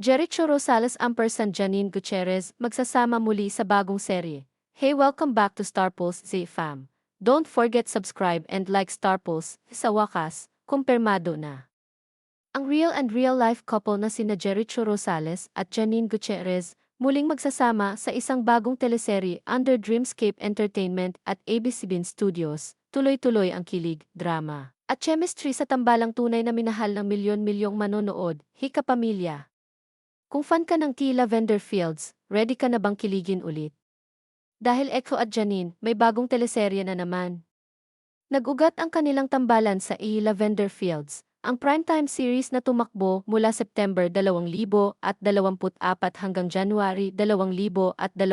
Jericho Rosales ampersand Janine Gutierrez magsasama muli sa bagong serye. Hey welcome back to Star Pulse Z fam. Don't forget subscribe and like Star Pulse. Sa wakas, kumpirmado na. Ang real and real life couple na sina Jericho Rosales at Janine Gutierrez muling magsasama sa isang bagong teleserye under Dreamscape Entertainment at ABCBN Studios. Tuloy-tuloy ang kilig, drama, at chemistry sa tambalang tunay na minahal ng milyon-milyong manonood, hika pamilya. Kung fan ka ng T. Lavender Fields, ready ka na bang kiligin ulit? Dahil Echo at Janine, may bagong teleserye na naman. Nag-ugat ang kanilang tambalan sa E. Lavender Fields, ang primetime series na tumakbo mula September 2024 hanggang January 2025.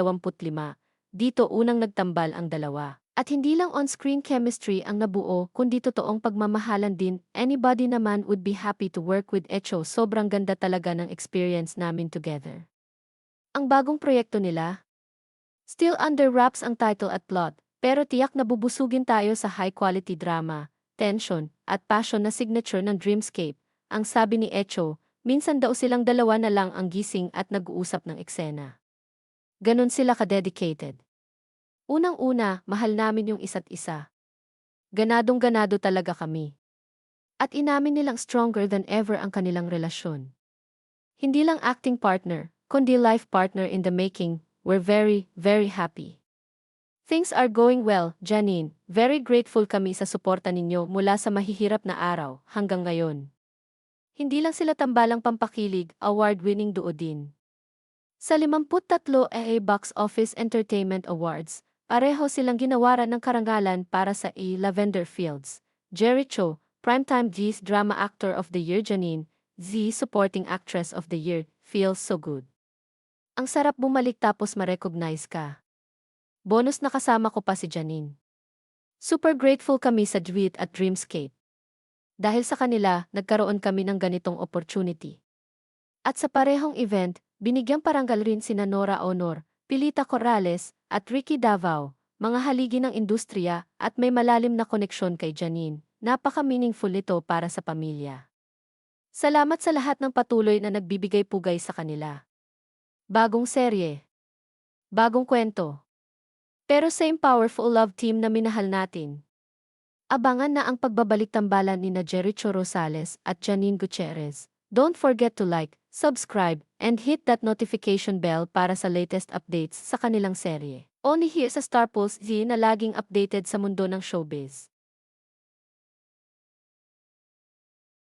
Dito unang nagtambal ang dalawa. At hindi lang on-screen chemistry ang nabuo, kundi totoong pagmamahalan din. Anybody naman would be happy to work with Echo. Sobrang ganda talaga ng experience namin together. Ang bagong proyekto nila, Still under wraps ang title at plot, pero tiyak na bubusugin tayo sa high-quality drama, tension, at passion na signature ng Dreamscape. Ang sabi ni Echo, minsan daw silang dalawa na lang ang gising at nag-uusap ng eksena. Ganon sila ka-dedicated. Unang-una, mahal namin yung isa't isa. Ganadong-ganado talaga kami. At inamin nilang stronger than ever ang kanilang relasyon. Hindi lang acting partner, kundi life partner in the making, we're very, very happy. Things are going well, Janine. Very grateful kami sa suporta ninyo mula sa mahihirap na araw hanggang ngayon. Hindi lang sila tambalang pampakilig, award-winning duo din. Sa 53 AA Box Office Entertainment Awards, pareho silang ginawaran ng karangalan para sa A. Lavender Fields. Jerry Cho, Primetime G's Drama Actor of the Year Janine, Z Supporting Actress of the Year, feels so good. Ang sarap bumalik tapos ma-recognize ka. Bonus na kasama ko pa si Janine. Super grateful kami sa Dwit at Dreamscape. Dahil sa kanila, nagkaroon kami ng ganitong opportunity. At sa parehong event, binigyang parangal rin sina Nora Honor, Pilita Corrales, at Ricky Davao, mga haligi ng industriya at may malalim na koneksyon kay Janine. Napaka-meaningful ito para sa pamilya. Salamat sa lahat ng patuloy na nagbibigay pugay sa kanila. Bagong serye. Bagong kwento. Pero same powerful love team na minahal natin. Abangan na ang pagbabalik tambalan ni Jericho Rosales at Janine Gutierrez. Don't forget to like, subscribe, and hit that notification bell para sa latest updates sa kanilang serye. Only here sa Star Pulse Z na laging updated sa mundo ng showbiz.